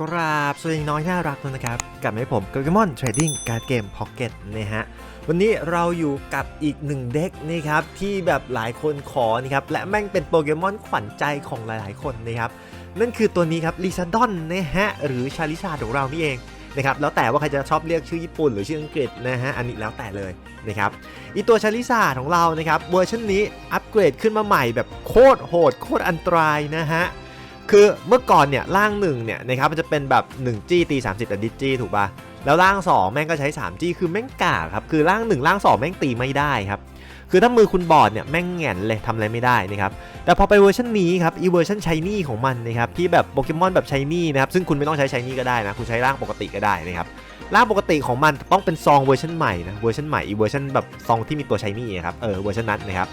กราบสวัสดีน้อยน่ารักทุกนะครับ กลับมาให้ผมโปเกมอนเทรดดิ้งการ์ดเกมพ็อกเก็ตนะฮะ วันนี้เราอยู่กับอีกหนึ่งเด็กนี่ครับ ที่แบบหลายคนขอนี่ครับ และแม่งเป็นโปเกมอนขวัญใจของหลายๆ คนนะครับ นั่นคือตัวนี้ครับลิซาดอนนะฮะ หรือชาลิซาของเรานี่เองนะครับแล้วแต่ว่าใครจะชอบเรียกชื่อญี่ปุ่นหรือชื่ออังกฤษนะฮะอันนี้แล้วแต่เลยนะครับอีตัวชาลิซาของเรานะครับเวอร์ชันนี้อัปเกรดขึ้นมาใหม่แบบโคตรโหดโคตรอันตรายนะฮะ คือเมื่อก่อนเนี่ยร่างหนึ่งเนี่ยนะครับมันจะเป็นแบบ1จี้ตี30แต่ดิจี้ถูกป่ะแล้วร่าง 2 แม่งก็ใช้3จี้คือแม่งกากครับคือร่าง1ร่าง 2 แม่งตีไม่ได้ครับคือถ้ามือคุณบอดเนี่ยแม่งแหง่นเลยทำอะไรไม่ได้นะครับแต่พอไปเวอร์ชันนี้ครับอีเวอร์ชันชายนี่ของมันนะครับที่แบบโปเกมอนแบบชายนี่นะครับซึ่งคุณไม่ต้องใช้ชายนี่ก็ได้นะคุณใช้ร่างปกติก็ได้นะครับร่างปกติของมันต้องเป็นซองเวอร์ชันใหม่นะเวอร์ชันใหม่อีเวอร์ชันแบบซองที่มีตัวชายนี่ครับเออเวอร์ชันนั้นนะครับ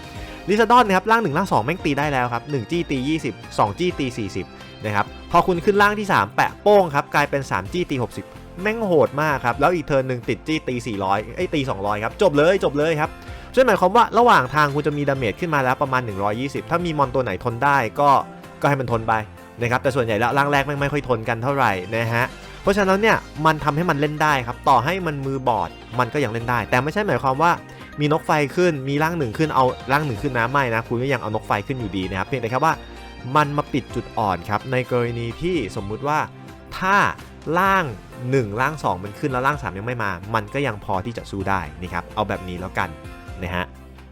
ลิซาดอนนะครับร่าง1ร่าง2แม่งตีได้แล้วครับ1จี้ตี20 2จี้ตี40นะครับพอคุณขึ้นล่างที่ 3 แปะโป้งครับกลายเป็น3จี้ตี60 แม่งโหดมากครับแล้วอีกเทิร์นหนึ่งติดจี้ตี400ไอ้ตี200ครับจบเลยจบเลยครับซึ่งหมายความว่าระหว่างทางคุณจะมีดาเมจขึ้นมาแล้วประมาณ 120 ถ้ามีมอนตัวไหนทนได้ก็ก็ให้มันทนไปนะครับแต่ส่วนใหญ่แล้วร่างแรกแม่งไม่ค่อยทนกันเท่าไหร่นะฮะเพราะฉะนั้นเนี่ยมันทำให้มันเล่นได้ครับต่อให้มันมือบอดมันก็ยังเล่นได้ แต่ไม่ใช่หมายความว่า มีนกไฟขึ้นมีร่างหนึ่งขึ้นเอาร่างหนึ่งขึ้นน้ำไม่นะคุณก็ยังเอานกไฟขึ้นอยู่ดีนะครับเพียงแต่แค่ว่ามันมาปิดจุดอ่อนครับในกรณีที่สมมุติว่าถ้าล่าง 1 ล่าง 2 มันขึ้นแล้วล่าง 3 ยังไม่มา มันก็ยังพอที่จะสู้ได้นะครับเอาแบบนี้แล้วกันนะฮะ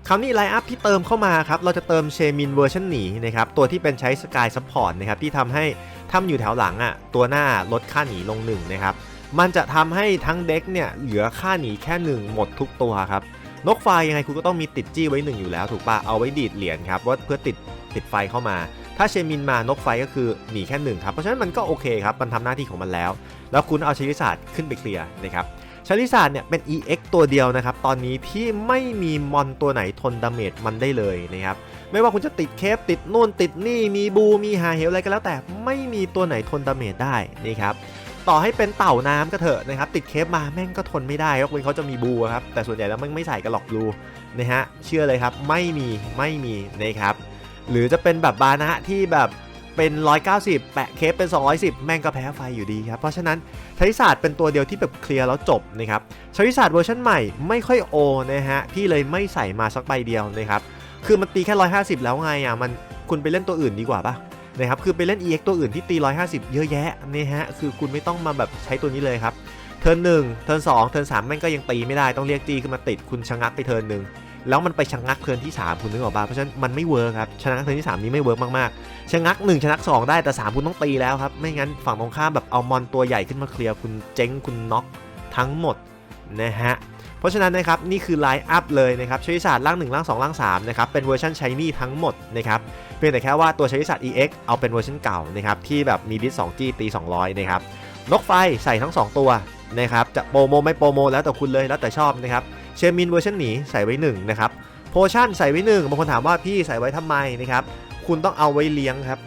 คราวนี้ไลน์อัพที่เติมเข้ามาครับเราจะเติมเชมินเวอร์ชันหนีนะครับตัวที่เป็นใช้สกายซัพพอร์ตนะครับที่ทำให้ถ้าอยู่แถวหลังอะตัวหน้าลดค่าหนีลง1นะครับมันจะทำให้ทั้งเด็กเนี่ยเหลือค่าหนีแค่ 1 หมดทุกตัวครับ นกไฟยังไงคุณก็ต้องมีติดจี้ไว้1อยู่แล้วถูกปะเอาไว้ดีดเหรียญครับว่าเพื่อติดติดไฟเข้ามา ถ้าเชมินมานกไฟก็คือหนีแค่หนึ่งครับ เพราะฉะนั้นมันก็โอเคครับ มันทำหน้าที่ของมันแล้ว แล้วคุณเอาชาลิศาสตร์ขึ้นไปเคลียร์นะครับชาลิศาสตร์เนี่ยเป็น EX ตัวเดียวนะครับ ตอนนี้ที่ไม่มีมอนตัวไหนทนดาเมจมันได้เลยนะครับ ไม่ว่าคุณจะติดเคปติดนู่นติดนี่มีบูมีหาเหวอะไรก็แล้วแต่ไม่มีตัวไหนทนดาเมจได้นี่ครับ ต่อให้เป็นเต่าน้ำก็เถอะนะครับติดเคปมาแม่งก็ทนไม่ได้ยกเว้นเขาจะมีบูครับแต่ส่วนใหญ่แล้วม่งไม่ใส่กันหรอกบูนะฮะเชื่อเลยครับไม่มีไม่มีนะครับหรือจะเป็นแบบบานะที่แบบเป็น 190 แปะเคปเป็น 210 แม่งก็แพ้ไฟอยู่ดีครับ เพราะฉะนั้นชาริศาสตร์เป็นตัวเดียวที่แบบเคลียร์แล้วจบนะครับชาริศาสตร์เวอร์ชันใหม่ไม่ค่อยโอนะฮะพี่เลยไม่ใส่มาสักใบเดียวนะครับคือมันตีแค่ 150 แล้วไงอะมันคุณไปเล่นตัวอื่นดีกว่าปะ นะครับคือไปเล่น EX ตัวอื่นที่ตี 150 เยอะแยะนี่ฮะคือคุณไม่ต้องมาแบบใช้ตัวนี้เลยครับเทิร์นหนึ่งเทิร์นสองเทิร์นสามแม่งก็ยังตีไม่ได้ต้องเรียกจีขึ้นมาติดคุณชะงักไปเทิร์นหนึ่งแล้วมันไปชะงักเทิร์นที่ 3 คุณนึกออกป่ะเพราะฉะนั้นมันไม่เวิร์คครับชะงักเทิร์นที่ 3 นี้ไม่เวิร์กมากๆชะงัก 1ชะงัก 2 ได้แต่ 3 คุณต้องตีแล้วครับ ไม่งั้นฝั่งตรงข้ามแบบเอามอนตัวใหญ่ขึ้นมาเคลียร์คุณเจ๊งคุณน็อกทั้งหมดนะฮะ ราะฉะนั้นนะครับนี่คือไลน์อัพเลยนะครับใช้ศาสตร์ล่าง1ล่าง2ล่าง3นะครับเป็นเวอร์ชันชายนี่ทั้งหมดนะครับเพียงแต่แค่ว่าตัวใช้ศาสตร์ EX เอาเป็นเวอร์ชันเก่านะครับที่แบบมีดิส 2 g ตี200นะครับนกไฟใส่ทั้ง 2 ตัวนะครับจะโปรโมไม่โปรโมแล้วแต่คุณเลยแล้วแต่ชอบนะครับเชมินเวอร์ชันหนีใส่ไว้1นะครับโพชั่นใส่ไว้หนึ่งบางคนถามว่าพี่ใส่ไว้ทำไมนะครับคุณต้องเอาไว้เลี้ยงครับ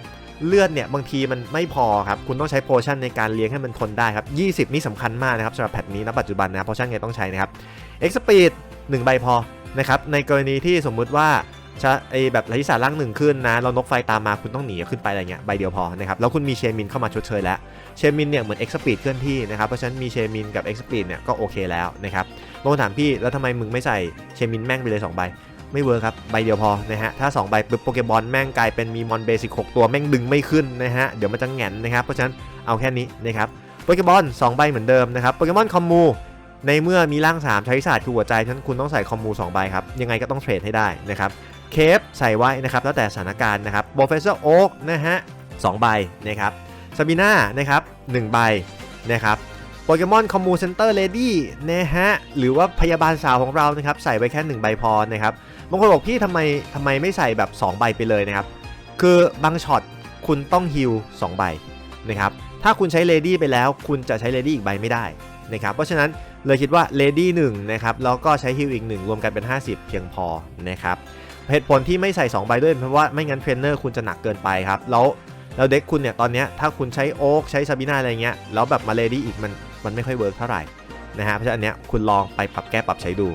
เลือดเนี่ยบางทีมันไม่พอครับคุณต้องใช้โพชั่นในการเลี้ยงให้มันทนได้ครับ 20 นี่สำคัญมากนะครับสำหรับแพทนี้ณปัจจุบันนะโพชั่นไงต้องใช้นะครับ X Speed 1ใบพอนะครับในกรณีที่สมมุติว่าจะไอแบบไรสาร่างหนึ่งขึ้นนะเรานกไฟตามมาคุณต้องหนีขึ้นไปอะไรเงี้ยใบเดียวพอนะครับแล้วคุณมีเชมินเข้ามาชดเชยแล้วเชมินเนี่ยเหมือน X Speed เคลื่อนที่นะครับเพราะฉะนั้นมีเชมินกับ X Speed เนี่ยก็โอเคแล้วนะครับบางถามพี่แล้วทำไมมึงไม่ใส่เชมินแม่งไปเลย2ใบ ไม่เวิร์ครับ ใบเดียวพอนะฮะ ถ้า 2 ใบปุ๊บโปเกมอนแม่งกลายเป็นมีมอนเบสิก6ตัวแม่งดึงไม่ขึ้นนะฮะ เดี๋ยวมันจะแหงนนะครับ เพราะฉะนั้นเอาแค่นี้นะครับโปเกมอน2ใบเหมือนเดิมนะครับโปเกมอนคอมมูในเมื่อมีร่าง 3 ใช้ศาสตร์คือหัวใจฉะนั้นคุณต้องใส่คอมมู2ใบครับ ยังไงก็ต้องเทรดให้ได้นะครับเคฟใส่ไว้นะครับแล้วแต่สถานการณ์นะครับโปรเฟสเซอร์โอ๊กนะฮะสใบนะครับซาบิน่านะครับ1ใบนะครับโปเกมอนคอมมูเซ็นเตอร์เลดี้นะฮะหรือว่าพยาบาลสาวของเรานะครับใส่ไว้แค่ 1 ใบพอนะครับ บางคนบอกพี่ทำไมทำไมไม่ใส่แบบ 2 ใบไปเลยนะครับ คือบางช็อตคุณต้องฮิล2ใบนะครับ ถ้าคุณใช้เลดี้ไปแล้ว คุณจะใช้เลดี้อีกใบไม่ได้นะครับ เพราะฉะนั้นเลยคิดว่าเลดี้หนึ่งนะครับแล้วก็ใช้ฮิลอีก 1 รวมกันเป็น 50 เพียงพอนะครับเหตุผลที่ไม่ใส่ 2 ใบด้วยเพราะว่าไม่งั้นเทรนเนอร์คุณจะหนักเกินไปครับ แล้วแล้วเด็กคุณเนี่ยตอนนี้ถ้าคุณใช้โอ๊กใช้ซาบิน่าอะไรเงี้ยแล้วแบบมาเลดี้อีกมันมันไม่ค่อยเวิร์กเท่าไหร่นะฮะเพราะฉะนั้นอันเนี้ยคุณลองไปปรับแก้ปรับใช้ดู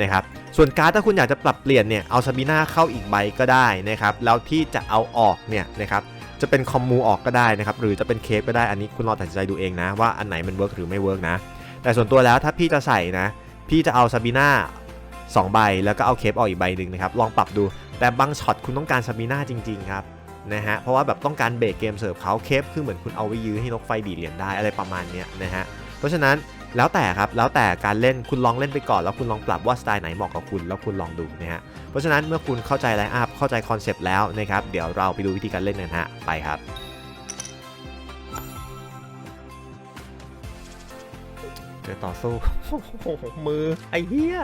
นะครับส่วนการ์ดถ้าคุณอยากจะปรับเปลี่ยนเนี่ยเอาซาบิน่าเข้าอีกใบก็ได้นะครับแล้วที่จะเอาออกเนี่ยนะครับจะเป็นคอมมูออกก็ได้นะครับหรือจะเป็นเคฟก็ได้อันนี้คุณลองตัดสินใจดูเองนะว่าอันไหนมันเวิร์กหรือไม่เวิร์กนะแต่ส่วนตัวแล้วถ้าพี่จะใส่นะพี่จะเอาซาบีน่า2ใบแล้วก็เอาเคฟออกอีกใบหนึ่งนะครับลองปรับดูแต่บางช็อตคุณต้องการซาบีน่าจริงๆครับนะฮะเพราะว่าแบบต้องการเบรกเกมเสิร์ฟเขาเคฟคือเหมือนคุณเอาไว้ยื้อให้นกไฟดีเหรียญได้อะไรประมาณเนี้ยนะฮะเพราะฉะนั้น แล้วแต่ครับแล้วแต่การเล่นคุณลองเล่นไปก่อน แล้วคุณลองปรับว่าสไตล์ไหนเหมาะกับคุณแล้วคุณลองดูนะฮะเพราะฉะนั้นเมื่อคุณเข้าใจไลน์อัพเข้าใจคอนเซปต์แล้วนะครับเดี๋ยวเราไปดูวิธีการเล่นกันฮะไปครับเจอต่อสู้โอ้โหมือไอ้เหี้ย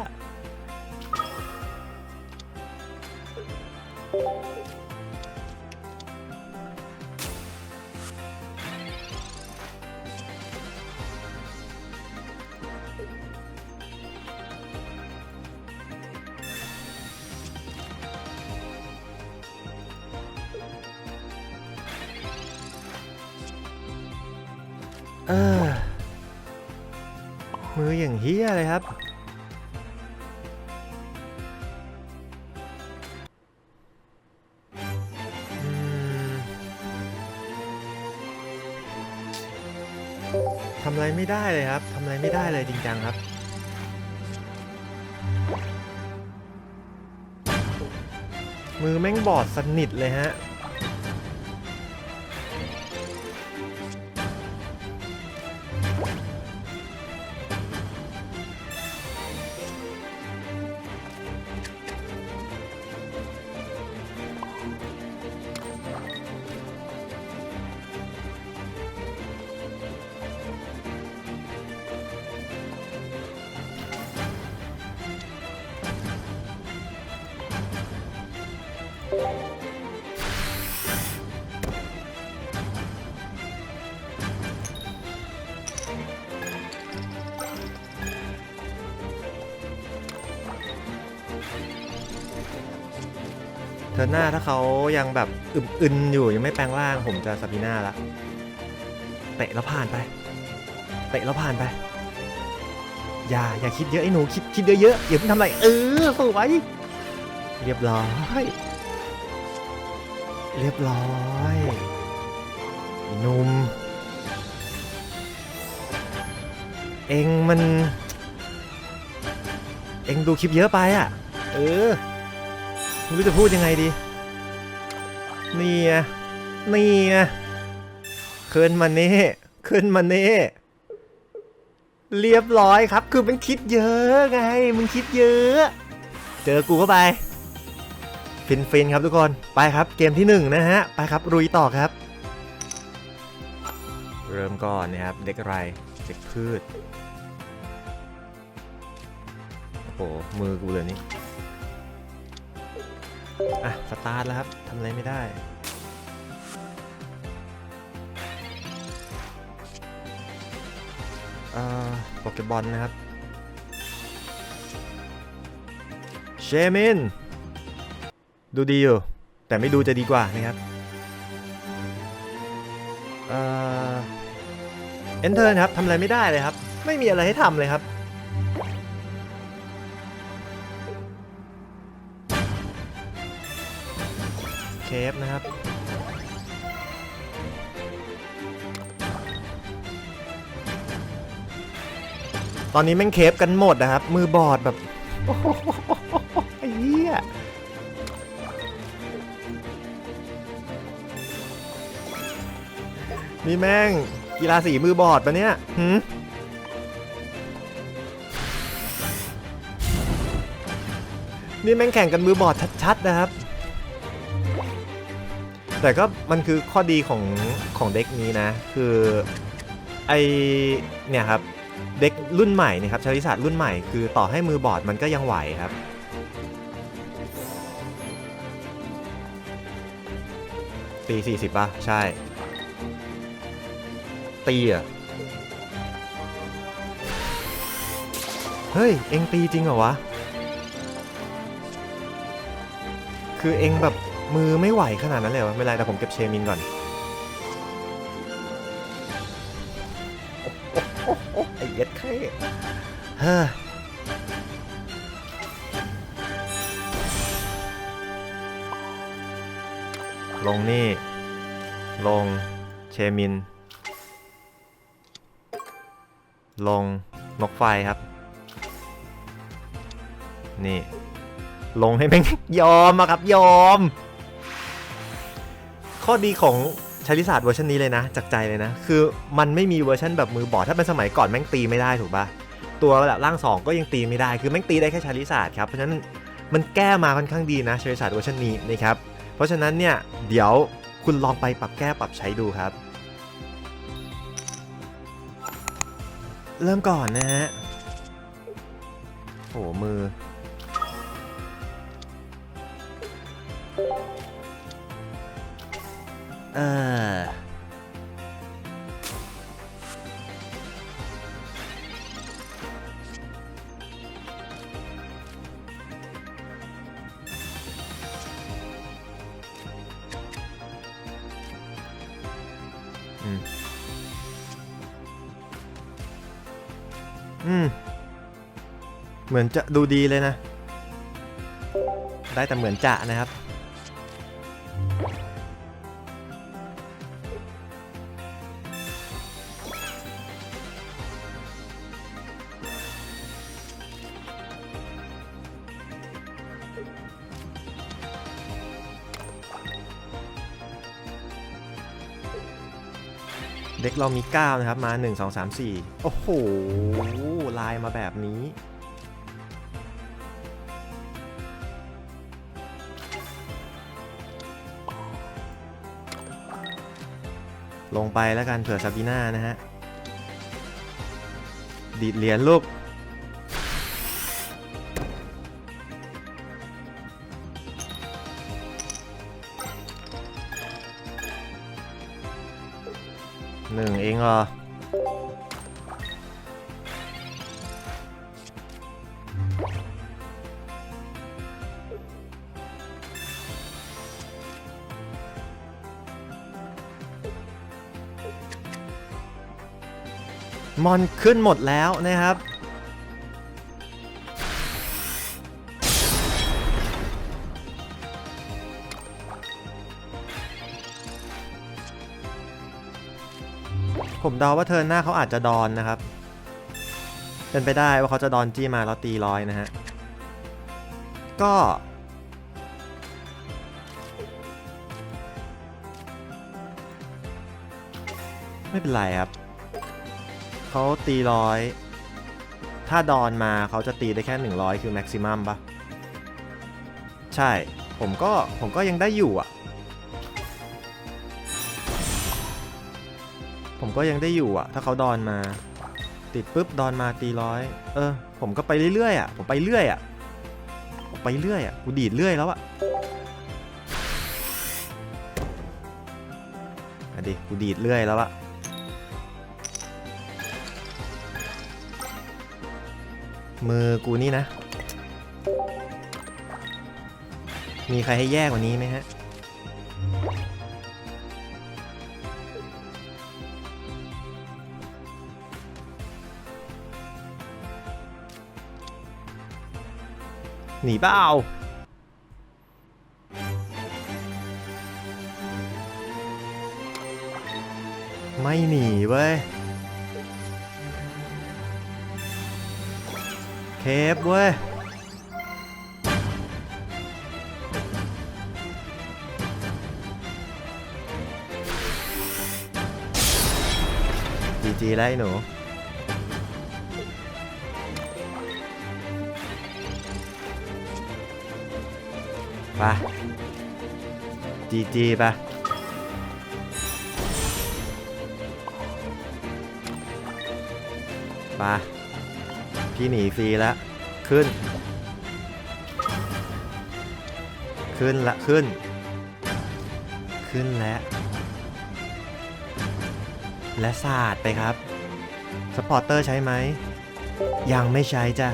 เออมืออย่างเฮียเลยครับ ทำอะไรไม่ได้เลยครับ ทำอะไรไม่ได้เลยจริงจังครับ มือแม่งบอดสนิทเลยฮะ เธอหน้าถ้าเขายังแบบอึมๆอยู่ยังไม่แปลงร่างผมจะซาบีน่าละเตะแล้วผ่านไป เตะแล้วผ่านไป อย่าอย่าคิดเยอะไอ้หนูคิดคิดเยอะๆอย่าเพิ่งทำอะไรเออสวยเรียบร้อย เรียบร้อยหนุ่มเองมัน เองดูคลิปเยอะไปอะ เออ ไม่รู้จะพูดยังไงดี นี่ไงนี่ไงขึ้นมาเน่ขึ้นมาเน่เรียบร้อยครับ คือมันคิดเยอะไง มึงคิดเยอะ เจอกูเข้าไป ฟินฟินครับทุกคน ไปครับ เกมที่หนึ่งนะฮะ ไปครับ รุยต่อครับ เริ่มก่อนนะครับ เด็กอะไร เด็กพืช โอ้โห มือกูเลยนี่ อะ สตาร์ทแล้วครับทำอะไรไม่ได้เอ่อโปเกบอลนะครับ เชมิน ดูดีอยู่ แต่ไม่ดูจะดีกว่านะครับเอ่อเอนเทอร์ครับทำอะไรไม่ได้เลยครับ ไม่มีอะไรให้ทำเลยครับ คฟนะครับตอนนี้แม่งเคฟกันหมดนะครับ มือบอดแบบไอ้เหี้ยนี่แม่งกีฬาสีมือบอดปะเนี่ยหืมนี่แม่งแข่งกันมือบอดชัดๆนะครับ แต่ก็มันคือข้อดีของของเด็กนี้นะ คือไอเนี่ยครับเด็กรุ่นใหม่นะครับชาริศาสตร์รุ่นใหม่คือต่อให้มือบอดมันก็ยังไหวครับตี40ป่ะ ใช่ ตีอะ เฮ้ย เอ็งตีจริงเหรอวะ คือเอ็งแบบ มือไม่ไหวขนาดนั้นเลยเหรอไม่เป็นไรแต่ผมเก็บเชมินก่อนไอ้เย็ดแค่เฮ้อลงนี่ ลง เชมิน ลง นกไฟครับ นี่ ลงให้แม่งยอมอะครับ ยอม ข้อดีของชาริศาสตร์เวอร์ชันนี้เลยนะ จากใจเลยนะ คือมันไม่มีเวอร์ชันแบบมือบอดถ้าเป็นสมัยก่อนแม่งตีไม่ได้ถูกปะตัวแบบร่างสองก็ยังตีไม่ได้คือแม่งตีได้แค่ชาริศาสตร์ครับเพราะฉะนั้นมันแก้มาค่อนข้างดีนะชาริศาสตร์เวอร์ชันนี้นะครับเพราะฉะนั้นเนี่ยเดี๋ยวคุณลองไปปรับแก้ปรับใช้ดูครับ เริ่มก่อนนะฮะโอ้มือ เอออืม เหมือนจะดูดีเลยนะ ได้แต่เหมือนจะนะครับ เด็กเรามี 9 นะครับ มา 1 2 3 4 โอ้โห ลายมาแบบนี้ ลงไปแล้วกันเผื่อซาบีน่านะฮะ ดีดเหรียญลูก หนึ่งเองเหรอมอนขึ้นหมดแล้วนะครับ ผมเดาว่าเทิร์นหน้าเขาอาจจะดอนนะครับ เป็นไปได้ว่าเขาจะดอนจี้มาแล้วตีร้อยนะฮะ ก็ ไม่เป็นไรครับ เขาตีร้อย ถ้าดอนมาเขาจะตีได้แค่ 100 คือแม็กซิมัมปะใช่ ผมก็ผมก็ยังได้อยู่อะ ผมก็ยังได้อยู่อะถ้าเขาดอนมา ติดปุ๊บดอนมาตีร้อยเออ ผมก็ไปเรื่อยๆอะผมไปเรื่อยอะผมไปเรื่อยอะกูดีดเรื่อยแล้วอะอะดิกูดีดเรื่อยแล้วอะมือกูนี่นะ มีใครให้แย่กว่านี้ไหมฮะ หนีเปล่าไม่หนีเว้ย เคฟเว้ย จีจีไล่หนู ไปจีจีไปไปพี่หนีฟรีแล้วขึ้น ขึ้นละขึ้น ขึ้นแล้ว และศาสตร์ไปครับ สปอร์เตอร์ใช้ไหม ยังไม่ใช้จ้ะ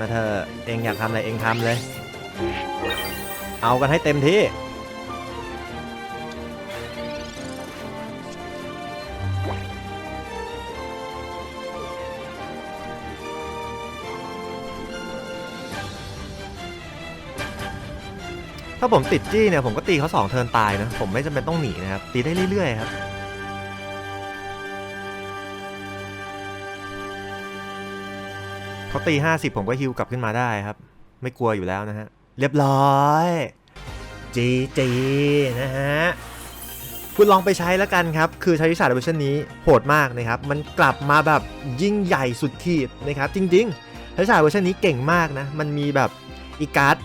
มาเถอะเองอยากทำอะไรเองทำเลย เอากันให้เต็มที่ถ้าผมติดจี้เนี่ยผมก็ตีเขาสองเทินตายนะ ผมไม่จำเป็นต้องหนีนะครับ ตีได้เรื่อยๆครับ เขาตี 50 ผมก็ฮิวกลับขึ้นมาได้ครับ ไม่กลัวอยู่แล้วนะฮะ เรียบร้อยจีจีนะฮะ คุณลองไปใช้แล้วกันครับ คือใช้วิชาเวอร์ชันนี้โหดมากนะครับ มันกลับมาแบบยิ่งใหญ่สุดขีดนะครับ จริงๆใช้วิชาเวอร์ชันนี้เก่งมากนะ มันมีแบบอีการ์ด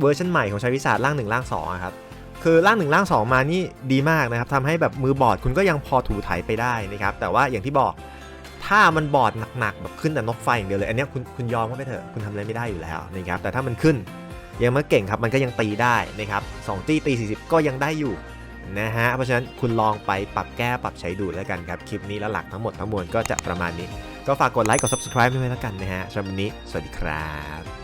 เวอร์ชันใหม่ของใช้วิชาร่างหนึ่งร่างสองครับคือร่างหนึ่งร่างสองมานี่ดีมากนะครับทำให้แบบมือบอร์ดคุณก็ยังพอถูไถไปได้นะครับ แต่ว่าอย่างที่บอก ถ้ามันบอดหนักๆแบบขึ้นแต่นกไฟอย่างเดียวเลย อันนี้คุณคุณยอมก็ไปเถอะคุณทำอะไรไม่ได้อยู่แล้วนะครับแต่ถ้ามันขึ้นยังไม่เก่งครับมันก็ยังตีได้นะครับสองจี้ตี40 ก็ยังได้อยู่นะฮะเพราะฉะนั้นคุณลองไปปรับแก้ปรับใช้ดูแล้วกันครับ คลิปนี้แล้วหลักทั้งหมดทั้งมวลก็จะประมาณนี้ ก็ฝากกดไลค์กด subscribe ด้วยแล้วกันนะฮะสำหรับวันนี้ สวัสดีครับ